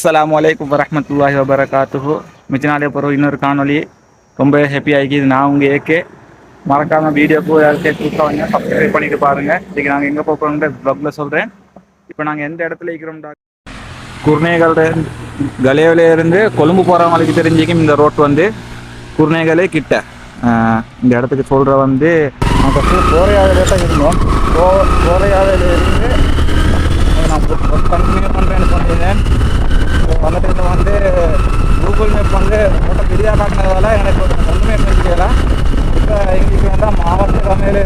அஸ்லாம் வலைக்கம் வரமத்துல்லாஹி வபரகாத்துஹு மிச்சனாலே பிறகு இன்னொரு காணொளி ரொம்ப ஹாப்பி ஆகிக்குது நான் உங்கள் ஏகே மறக்காம வீடியோக்கு யாருக்கே கொடுத்தாங்க சப்ஸ்கிரைப் பண்ணிட்டு பாருங்க இன்னைக்கு நாங்கள் எங்கே போகிறோம்ன்ற ப்ளாக்ல சொல்கிறேன் இப்போ நாங்கள் எந்த இடத்துல இருக்கிறோம்டா குர்நேகல்ல கலேவில இருந்து கொழும்பு போகிறவங்களுக்கு தெரிஞ்சிக்கும் இந்த ரோட் வந்து குர்நேகலே கிட்ட இந்த இடத்துக்கு சொல்கிற வந்து நான் ஃபஸ்ட்டு கோரையாவிலே தான் இருந்தோம் கோ கோரையாவில இருந்து நான் கண்டினியூ பண்ணுறேன்னு சொல்லியிருந்தேன் வந்துட்டு வந்து கூகுள் மேப் வந்து ஃபோட்டோ பெரியா காட்டினதால எனக்கு ஒன்றுமே தெரிஞ்சுக்கல இப்போ எங்களுக்கு வந்து மாவட்ட கம்மையில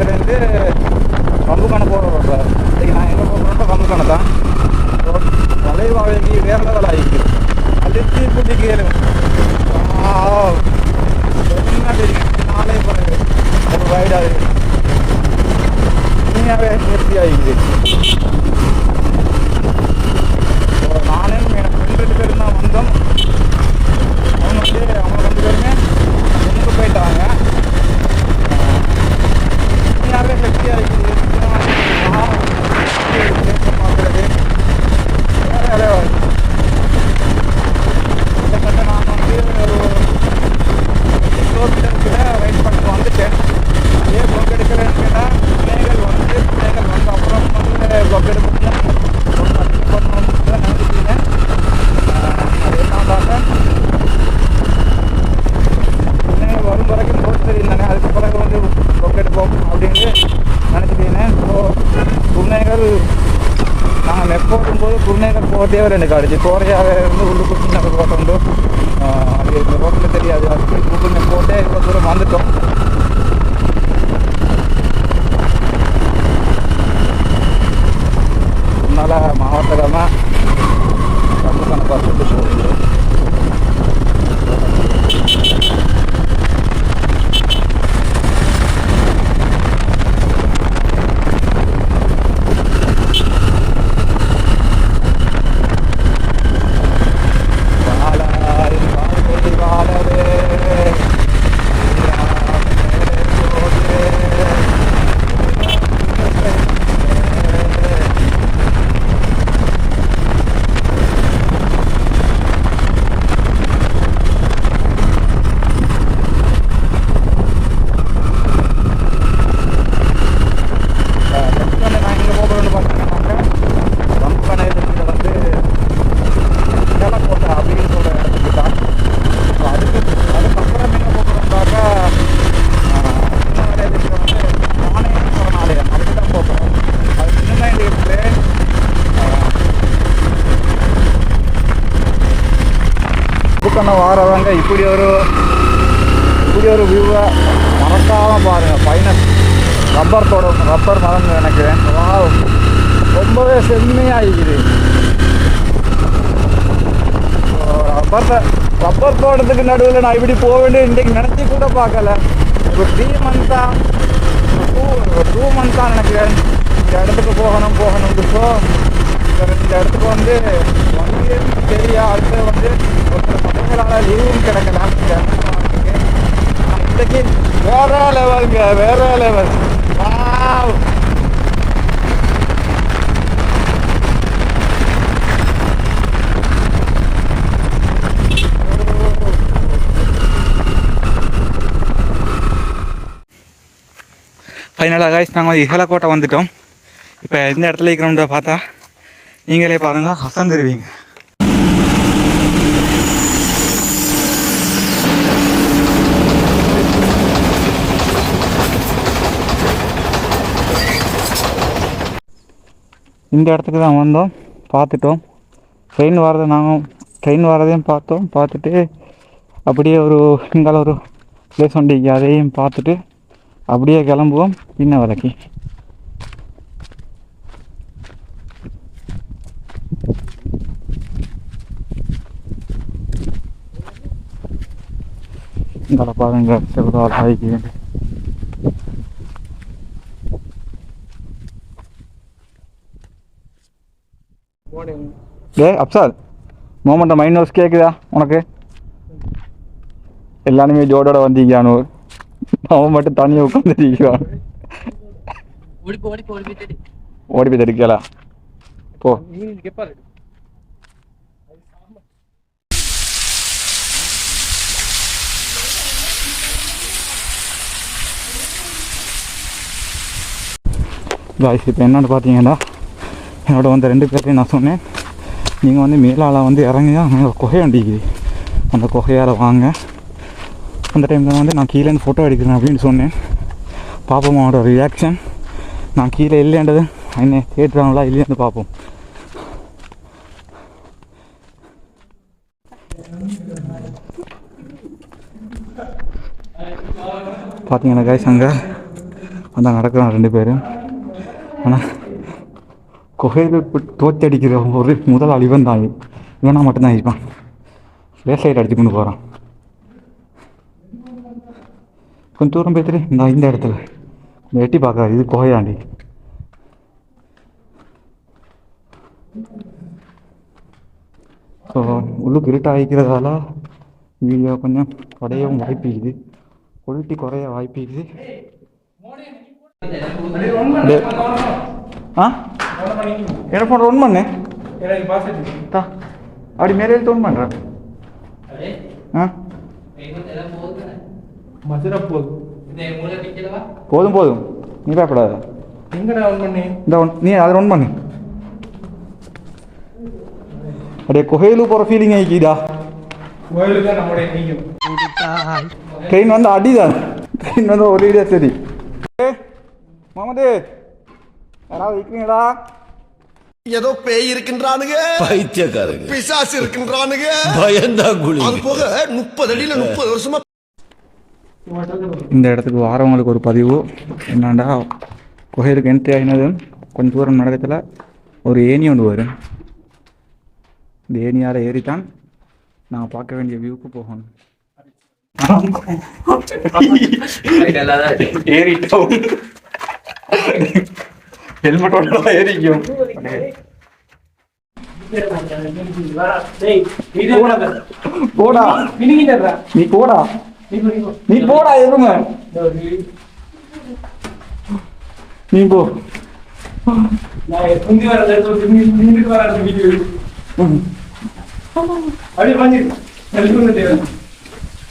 கம்புக்கணை போகிற ரோட்டில் இன்றைக்கி நான் எங்கே போகிறோம் கம்புக்கணை தான். வளைவாவைக்கு வேற லெவல் ஆகிக்கு அழிச்சு புதிக்கு கேளு என்ன தெரியும் நாளே பிறகு ஒரு வைடாது உண்மையாகவே நிறுத்தி ஆகிக்குது இப்போ நானும் என் ஃப்ரெண்ட் ரெண்டு பேரும் தான் வந்தோம் அவங்க வந்து அவங்க ரெண்டு பேருமே முன்னுக்கு போயிட்டாங்க உண்மையாகவே சக்தியாக இருக்குது பார்க்குறது வேற level. கிட்டத்தட்ட நான் வந்து ஒரு கிலோமீட்டர் கிட்ட ரைட் பண்ணிட்டு வந்துட்டேன் ஏன் ப்ளோக் எடுக்கிறேன்னு கேட்டால் பிள்ளைகள் வந்து பிள்ளைகள் வந்து அப்புறம் வந்து ப்ளோக் எடுக்கணும் கண்டினியூ பண்ணணும்னு தான் நினைச்சிட்டீங்க அது என்னடாக்க பிள்ளைகள் வரும் வரைக்கும் போட்டு தெரியுந்தானே அதுக்கு பிறகு வந்து ப்ளோக் எடுப்போம் அப்படின்னு நினச்சிட்டீங்க ஸோ பிள்ளைகள் நாங்கள் மெப்போ போகும்போது குருநேகர் போகிறதே எனக்கு கோரையாக இருந்து உள்ளுக்கு சின்ன ரோட் உண்டு அது இந்த ஹோட்டலில் தெரியாது அதுக்கு கூகுள் மேப் போட்டே இவ்வளோ தூரம் வந்துட்டோம் அதனால மாவட்டமாக கம்மு கணக்காக சொல்லிட்டு போகுது வாழாய் வாழ்க்கை வாழவே நெக்ஸ்ட் வந்து நான் எங்கே போகிறோன்னு பார்த்தீங்கன்னாக்க வம்பனையில் வந்து கோட்டை அப்படின்னு சொல்கிற இடத்துக்கு தான் ஸோ அதுக்கு அதுக்கப்புறம் என்ன போகிறோம்னாக்கா இன்னும் நிறைய விஷயம் வந்து நாணயம் சரணாலயம் அதுக்கு தான் போகிறோம் அது இன்னுமே இருக்குது புக்கண்ண வாரவங்க இப்படி ஒரு இப்படி ஒரு வியூவை மறக்காமல் பாருங்கள் ஃபைனல் ரப்பர் தோட்டம் ரப்பர் மரம் நினைக்கிறேன் வா ரொம்பவே செம்மையாகிக்குது ரப்பர் த- ரப்பர் தோட்டத்துக்கு நடுவில் நான் இப்படி போக வேண்டிய இன்றைக்கு நினச்சி கூட பார்க்கல. ஒரு த்ரீ மந்த்தா டூ டூ மந்த்தாக நினைக்கிறேன். இந்த இடத்துக்கு போகணும் போகணும் ஸோ இந்த இடத்துக்கு வந்து ஒன் இயர் சரியா அடுத்து வந்து ஒரு பசங்களால் லீவும் கிடைக்கலாம் அன்றைக்கு இன்னைக்கு வேற லெவலுங்க வேற லெவல். ஃபைனலாக காய்ஸ் நாங்கள் இகலக்கோட்டை வந்துட்டோம். இப்போ எந்த இடத்துல இருக்கிறோம்ன்ற பார்த்தா நீங்களே பாருங்க அசந்துருவீங்க இந்த இடத்துக்கு தான் வந்தோம் பார்த்துட்டோம். ட்ரெயின் வர்றதை நாங்கள் ட்ரெயின் வர்றதையும் பார்த்தோம் பார்த்துட்டு அப்படியே ஒரு இங்கால ஒரு பிளேஸ் உண்டு அதையும் பார்த்துட்டு அப்படியே கிளம்புவோம் பின்ன விலைக்கு இங்கால பாருங்க எவ்வளோ அழகாகி டே அப்சாத் மோமெண்ட்டை மைண்ட் வாஸ் கேட்குதா உனக்கு? எல்லாருமே ஜோடோட வந்தீங்கன்னு அவன் மட்டும் தனியாக உட்காந்துருக்கான் ஓடி போய் தடுக்கலாம் போ. காய்ஸ் இப்போ என்னென்னு பார்த்தீங்கன்னா என்னோட வந்த ரெண்டு பேர்த்தையும் நான் சொன்னேன். நீங்கள் வந்து மேலால் வந்து இறங்கி அங்கே குகை அண்டிக்குது அந்த குகையால் வாங்க. அந்த டைமில் வந்து நான் கீழே ஃபோட்டோ எடுக்கிறேன் அப்படின்னு சொன்னேன். பார்ப்போம் அவனோட ரியாக்ஷன் நான் கீழே இல்லைன்றது என்ன கேட்டுறாங்களா இல்லையான்னு பார்ப்போம் பார்த்தீங்கன்னா கைஸ் அங்கே அதான் நடக்கிறான் ரெண்டு பேரும். ஆனால் குகையில் தோத்தடிக்கிற ஒரு முதல் அழிவன் தான் இவனா. மட்டும்தான் இருப்பான். லேட் அடித்து கொண்டு போகிறான் கொஞ்சம் தூரம் போய்த்துட்டு இந்த இந்த இடத்துல. எட்டி பார்க்க இது குகையாண்டி. ஸோ உள்ளுக்கு இருட்டாகிக்கிறதால வீடியோ கொஞ்சம் குறையவும் வாய்ப்பு இருக்குது குவாலிட்டி குறைய வாய்ப்பு இருக்குது ஆ? ஹெட்ஃபோன் ஒன் பண்ணு? தா. அப்படி மேலே எழுத்து ஒன் பண்ணுறேன் போதும் போதும். நீ பயப்படாத. எங்கடா ஆன் பண்ணி? இந்த ஒன் நீ அதை ஒன் பண்ணு. அப்படியே குகையில் போகிற ஃபீலிங் நீயும். ட்ரெயின் வந்து அடிதான். ட்ரெயின் வந்து ஒரு இடியா சரி மாமது யாராவது இருக்கிறீங்களா? ஏதோ பேய் இருக்கின்றானுங்க. பைத்தியக்காரங்க. பிசாசு இருக்கின்றானுங்க. பயந்தாங்குழி அது போக முப்பது அடியில முப்பது வருஷமா இந்த இடத்துக்கு வாரவங்களுக்கு ஒரு பதிவு. என்னண்டா குகையிலுக்கு என்ட்ரி ஆகினது கொஞ்சம் தூரம் நடக்கத்தில் ஒரு ஏணி ஒன்று வரும். இந்த ஏணியால் ஏறித்தான் நான் பார்க்க வேண்டிய வியூக்கு போகணும். ஏறிட்டோம். ஹெல்மெட்டோட ஏறிக்கும் போடா நீ போடா நீ போடா எதுவுமே நீ போ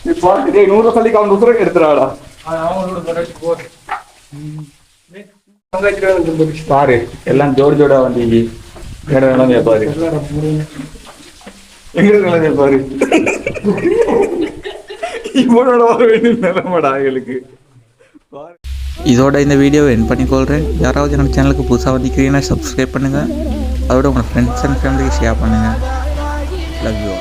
நீ பாட்டு டேய் நூறு சொல்லி அவன் உசுரை எடுத்துறாடா பாரு எல்லாம் ஜோடி ஜோடா வண்டி வேற நிலைமையா பாரு. எங்க நிலைமையா பாரு. இவனோட வர வேண்டிய நிலைமைடா எங்களுக்கு. இதோட இந்த வீடியோவை என் பண்ணிக்கொள்கிறேன் யாராவது நம்ம சேனலுக்கு புதுசாக வந்திருக்கிறீங்கன்னா சப்ஸ்கிரைப் பண்ணுங்கள் அதோட உங்கள் ஃப்ரெண்ட்ஸ் அண்ட் ஃபேமிலிக்கு ஷேர் பண்ணுங்கள் லவ் யூ